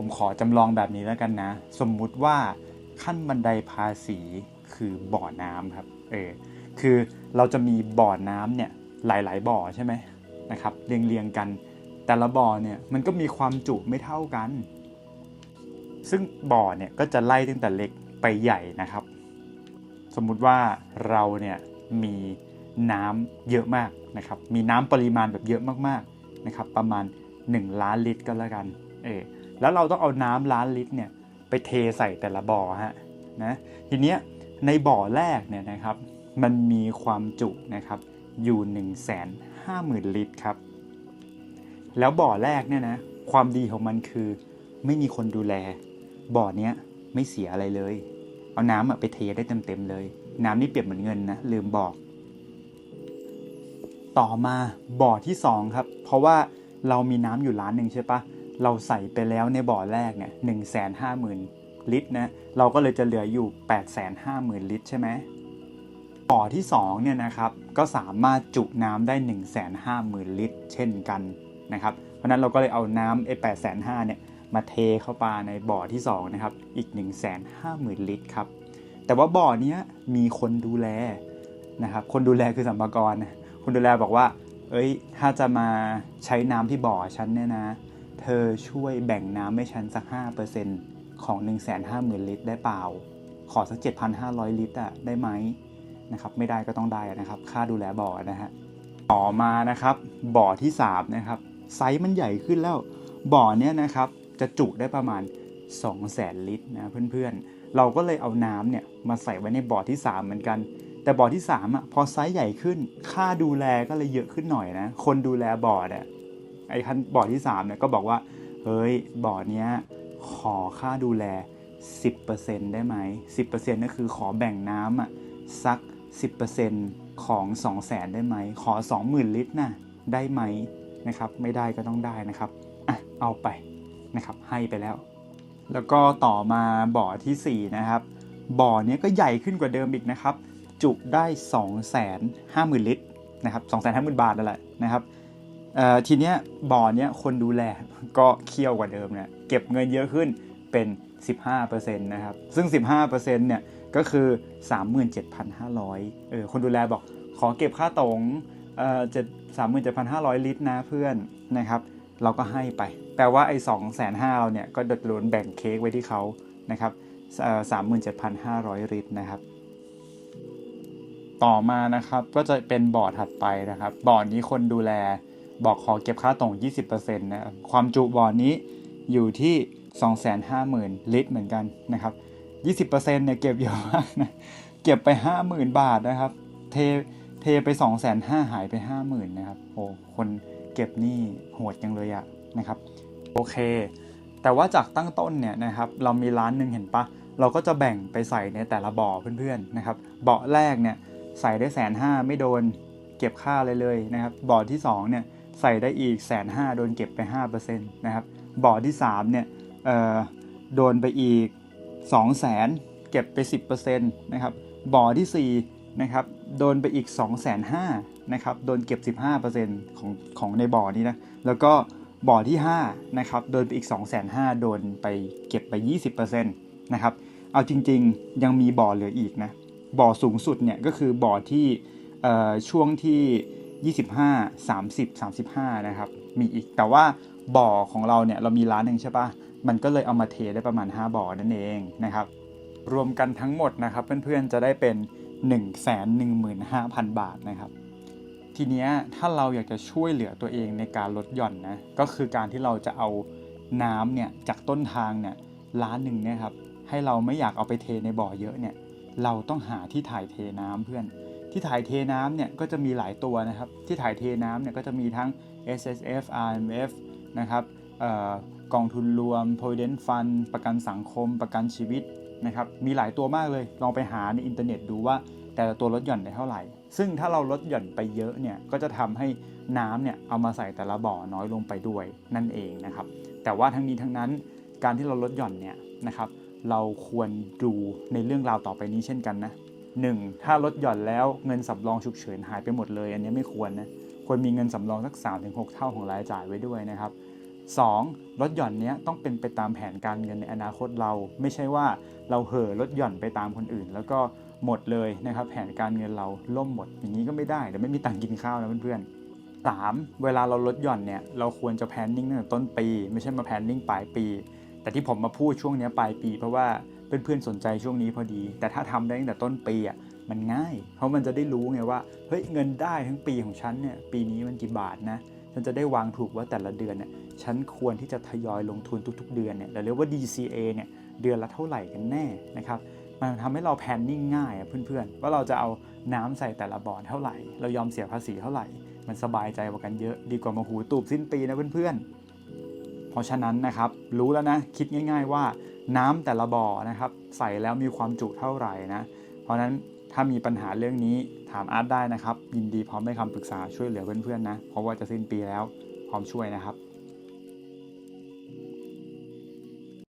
ผมขอจำลองแบบนี้แล้วกันนะ สมมุติว่าขั้นบันไดภาษีคือบ่อน้ำครับเออคือเราจะมีบ่อน้ำเนี่ยหลาย ๆ บ่อใช่ไหมนะครับเรียงๆกัน แต่ละบ่อเนี่ยมันก็มีความจุไม่เท่ากัน ซึ่งบ่อเนี่ยก็จะไล่ตั้งแต่เล็กไปใหญ่นะครับ สมมุติว่าเราเนี่ยมีน้ำเยอะมากนะครับ มีน้ำปริมาณแบบเยอะมากๆนะครับ ประมาณ 1 ล้านลิตรก็แล้วกัน เออ แล้วเราต้องเอาน้ำล้านลิตรเนี่ยไปเทใส่แต่ละบ่อฮะนะทีเนี้ยในบ่อแรกเนี่ยนะครับ มันมีความจุนะครับอยู่1 5 0 0 0 0 ลิตรครับ แล้วบ่อแรกเนี่ยนะความดีของมันคือไม่มีคนดูแล บ่อเนี้ยไม่เสียอะไรเลย เอาน้ำไปเทได้เต็มๆเลย น้ำนี่เปรียบเหมือนเงินนะลืมบอก ต่อมาบ่อที่2ครับ เพราะว่าเรามีน้ำอยู่ล้านหนึ่งใช่ปะ เราใส่ไปแล้วในบ่อแรกเนี่ยหนึ่งแสนห้าหมื่นลิตรนะเราก็เลยจะเหลืออยู่8ปดแสนห้าหมื่นลิตรใช่ไหมบ่อที่2เนี่ยนะครับก็สามารถจุน้ำได้1นึ่งแสนห้าหมื่นลิตร เช่นกันนะครับ เพราะนั้นเราก็เลยเอาน้ำไอ้แปดแสนห้าเนี่ยมาเทเข้าไปในบ่อที่2นะครับอีก1นึ่งแสนห้าหมื่นลิตรครับแต่ว่าบ่อเนี้ยมีคนดูแลนะครับคนดูแลคือสัมภากระคนดูแลบอกว่า เอ้ยถ้าจะมาใช้น้ำที่บ่อฉันเนี่ยนะ เธอช่วยแบ่งน้ำให้ฉันสัก 5%ของ 1 5 0 0 0 0 ลิตรได้เปล่า ขอสัก 7,500 ลิตรอะได้ไหมนะครับ ไม่ได้ก็ต้องได้นะครับ ค่าดูแลบ่อนะฮะ ต่อมานะครับ บ่อที่ 3 นะครับ ไซส์มันใหญ่ขึ้นแล้ว บ่อเนี้ยนะครับ จะจุได้ประมาณ 200,000 ลิตรนะเพื่อนๆ เราก็เลยเอาน้ำเนี่ยมาใส่ไว้ในบ่อที่ 3 เหมือนกันแต่บ่อที่3อะพอไซส์ใหญ่ขึ้น ค่าดูแลก็เลยเยอะขึ้นหน่อยนะ คนดูแลบ่อเนี่ย ไอ้คันบ่อที่3เนี่ยก็บอกว่าเฮ้ยบ่อเนี้ยขอค่าดูแล 10%ได้ไหม 10%นั่นคือขอแบ่งน้ำอะสัก 10%ของ 200,000 ได้ไหม ขอ 20,000 ลิตรนะได้ไหมนะครับไม่ได้ก็ต้องได้นะครับอะเอาไปนะครับให้ไปแล้ว แล้วก็ต่อมาบ่อทีสี่4 นะครับ บ่อเนี้ยก็ใหญ่ขึ้นกว่าเดิมอีกนะครับ จุได้ 2 5 0 0 0 0 ลิตรนะครับ2 5 0 0 0 0 บาทแล้วแหละนะครับ ทีเนี้ยบ่อเนี้ยคนดูแลก็เคี่ยวกว่าเดิมเนี่ยเก็บเงินเยอะขึ้นเป็น 15%นะครับ ซึ่ง 15%เนี่ยก็คือ 37,500เออคนดูแลบอกขอเก็บค่าตรงเอ่อเจ็ดสามหมื่นเจ็ดพันห้าร้อยลิตรนะเพื่อนนะครับ เราก็ให้ไปแต่ว่าไอ้สองแสนห้าเราเนี่ยก็เดือดร้นแบ่งเค้กไว้ที่เขานะครับสามหมื่นเจ็ดพันห้าร้อยลิตรนะครับ ต่อมานะครับก็จะเป็นบ่อถัดไปนะครับบ่อนี้คนดูแล บอกขอเก็บค่าตรง 20%นะครับความจุบ่อนี้อยู่ที่ 250,000 ลิตรเหมือนกันนะครับ 20%เนี่ยเก็บเยอะมากนะเก็บไป 50,000 บาทนะครับ เทเทไป 250,000หายไป 50,000นะครับโอ้คนเก็บนี่โหดจังเลยอะนะครับโอเค แต่ว่าจากตั้งต้นเนี่ยนะครับเรามีร้านหนึ่งเห็นปะเราก็จะแบ่งไปใส่ในแต่ละบ่อเพื่อนๆนะครับบ่อแรกเนี่ยใส่ได้แสนห้าไม่โดนเก็บค่าเลยเลยนะครับบ่อที่2เนี่ย ใส่ได้อีกแสนห้าโดนเก็บไป 5%นะครับบ่อที่3เนี่ยโดนไปอีก 2 0 0แสนเก็บไป 10%นะครับบ่อที่4นะครับโดนไปอีก 2 5 0 0 0นะครับโดนเก็บ 15%ของของในบ่อนี้นะแล้วก็บ่อที่5นะครับโดนไปอีก 2 5 0 0 0โดนไปเก็บไป 20%นะครับเอาจริงๆยังมีบ่อเหลืออีกนะบ่อสูงสุดเนี่ยก็คือบ่อที่ช่วงที่ 25 30 35 นะครับ มีอีกแต่ว่าบ่อของเราเนี่ยเรามีร้านหนึ่งใช่ปะมันก็เลยเอามาเทได้ประมาณ 5 บ่อนั่นเองนะครับ รวมกันทั้งหมดนะครับเพื่อนๆจะได้เป็น 115,000 บาทนะครับ ทีเนี้ยถ้าเราอยากจะช่วยเหลือตัวเองในการลดหย่อนนะก็คือการที่เราจะเอาน้ำเนี่ยจากต้นทางเนี่ยล้านหนึ่งเนี่ยครับให้เราไม่อยากเอาไปเทในบ่อเยอะเนี่ยเราต้องหาที่ถ่ายเทน้ำเพื่อน ที่ถ่ายเทน้ำเนี่ยก็จะมีหลายตัวนะครับ ที่ถ่ายเทน้ำเนี่ยก็จะมีทั้ง S S F R M F นะครับออกองทุนรวม Provident Fund ประกันสังคม ประกันชีวิตนะครับ มีหลายตัวมากเลย ลองไปหาในอินเทอร์เน็ตดูว่าแต่ละตัวลดหย่อนได้เท่าไหร่ ซึ่งถ้าเราลดหย่อนไปเยอะเนี่ย ก็จะทำให้น้ำเนี่ยเอามาใส่แต่ละบ่อน้อยลงไปด้วยนั่นเองนะครับ แต่ว่าทั้งนี้ทั้งนั้นการที่เราลดหย่อนเนี่ยนะครับ เราควรดูในเรื่องราวต่อไปนี้เช่นกันนะ 1. ถ้าลดหย่อนแล้วเงินสำรองฉุกเฉินหายไปหมดเลย อันนี้ไม่ควรนะควรมีเงินสำรองสัก 3-6 เท่าของรายจ่ายไว้ด้วยนะครับ 2. ลดหย่อนนี้ต้องเป็นไปตามแผนการเงินในอนาคตเรา ไม่ใช่ว่าเราเห่อลดหย่อนไปตามคนอื่น แล้วก็หมดเลยนะครับ แผนการเงินเราล่มหมด อย่างนี้ก็ไม่ได้เดี๋ยวไม่มีตังค์กินข้าวนะเพื่อนๆ 3. เวลาเราลดหย่อนเนี่ยเราควรจะแพลนนิ่งตั้งแต่ต้นปี ไม่ใช่มาแพลนนิ่งปลายปี แต่ที่ผมมาพูดช่วงนี้ปลายปี เพราะว่า เพื่อนๆสนใจช่วงนี้พอดี แต่ถ้าทำได้ตั้งแต่ต้นปีอะมันง่าย เพราะมันจะได้รู้ไงว่าเฮ้ยเงินได้ทั้งปีของฉันเนี่ยปีนี้มันกี่บาทนะฉันจะได้วางถูกว่าแต่ละเดือนเนี่ยฉันควรที่จะทยอยลงทุนทุก ๆ เดือนเนี่ยเราเรียกว่า DCA เนี่ยเดือนละเท่าไหร่กันแน่นะครับมันทำให้เราแพนนิ่งง่ายอะเพื่อนๆ ว่าเราจะเอาน้ำใส่แต่ละบ่อเท่าไหร่ เรายอมเสียภาษีเท่าไหร่ มันสบายใจกว่ากันเยอะ ดีกว่ามาหูตูบสิ้นปีนะเพื่อนๆเพ ราะฉะนั้นนะครับรู้แล้วนะคิดง่าย ๆ ว่าน้ำแต่ละบ่อนะครับ ใส่แล้วมีความจุเท่าไหร่นะ เพราะฉะนั้นถ้ามีปัญหาเรื่องนี้ถามอาร์ตได้นะครับ ยินดีพร้อมให้คำปรึกษาช่วยเหลือเพื่อนๆนะ เพราะว่าจะสิ้นปีแล้วพร้อมช่วยนะครับ